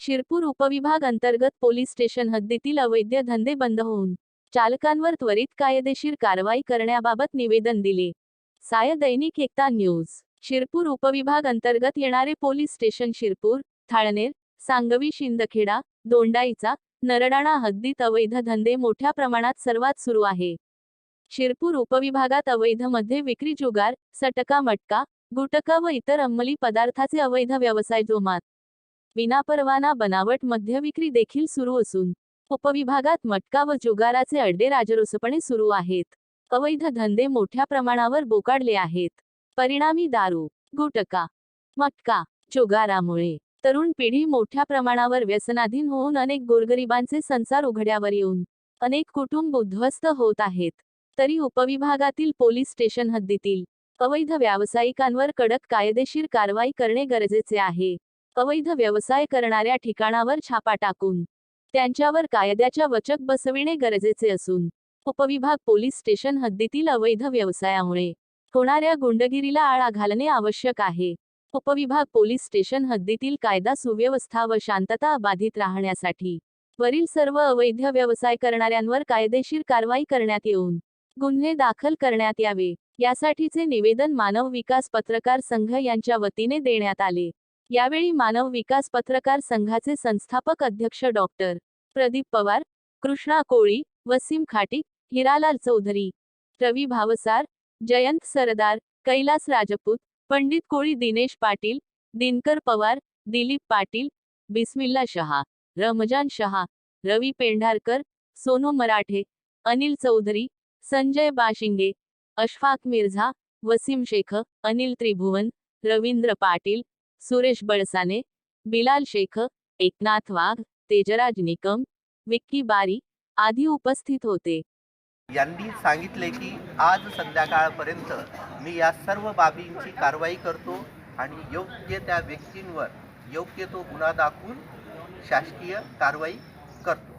शिरपूर उपविभाग अंतर्गत police station हद्दीतील अवैध धंदे बंद होऊन चालकांवर त्वरित कायदेशीर कारवाई करण्याबाबत निवेदन दिले. साय दैनिक एकता न्यूज. शिरपूर उपविभाग अंतर्गत येणारे पोलीस स्टेशन शिरपूर थाळनेर सांगवी शिंदखेडा दोंडाईचा नरडाणा हद्दीत अवैध धंदे मोठ्या प्रमाणात सर्वात सुरू आहे. शिरपूर उपविभागात अवैधमध्ये विक्री जुगार सटका मटका गुटका व इतर अंमली पदार्थाचे अवैध व्यवसाय जोमात. विनापरवाना बनावट मध्य विक्री देखील सुरू असून उपविभागात मटका व जुगाराचे अड्डे राजरोसपणे सुरू आहेत. अवैध धंदे मोठ्या प्रमाणावर बोकाडले आहेत. परिणामी दारू गुटका मटका जुगारामुळे तरुण पिढी मोठ्या प्रमाणावर व्यसनाधीन होऊन अनेक गोरगरिबांचे संसार उघड्यावर येऊन अनेक कुटुंब उद्ध्वस्त होत आहेत. तरी उपविभागातील पोलीस स्टेशन हद्दीतील अवैध व्यावसायिकांवर कडक कायदेशीर कारवाई करणे गरजेचे आहे. अवैध व्यवसाय करणाऱ्या ठिकाणावर छापा टाकून त्यांच्यावर कायद्याच्या वचक बसविणे गरजेचे असून उपविभाग पोलीस स्टेशन हद्दीतील अवैध व्यवसायामुळे होणाऱ्या गुंडगिरीला आळा घालणे आवश्यक आहे. उपविभाग पोलीस स्टेशन हद्दीतील कायदा सुव्यवस्था व शांतता बाधित राहण्यासाठी वरील सर्व अवैध व्यवसाय करणाऱ्यांवर कायदेशीर कारवाई करण्यात येऊन गुन्हे दाखल करण्यात यावे. यासाठीचे निवेदन मानव विकास पत्रकार संघ यांच्या वतीने देण्यात आले. यावेळी मानव विकास पत्रकार संघाचे संस्थापक अध्यक्ष डॉक्टर प्रदीप पवार कृष्णा कोळी वसीम खाटी हिरालाल चौधरी रवी भावसार जयंत सरदार कैलास राजपूत पंडित कोळी दिनेश पाटील दिनकर पवार दिलीप पाटील बिस्मिल्ला शहा रमजान शहा रवी पेंढारकर सोनू मराठे अनिल चौधरी संजय बाशिंगे अशफाक मिर्झा वसीम शेख अनिल त्रिभुवन रवींद्र पाटील सुरेश बळसाने बिलाल शेख एकनाथ वाघ तेजराज निकम विक्की बारी आदी उपस्थित होते. यांनी सांगितले की आज संध्याकाळपर्यंत मी या सर्व बाबींची कारवाई करतो आणि योग्य त्या व्यक्तींवर योग्य तो गुन्हा दाखवून शासकीय कारवाई करतो.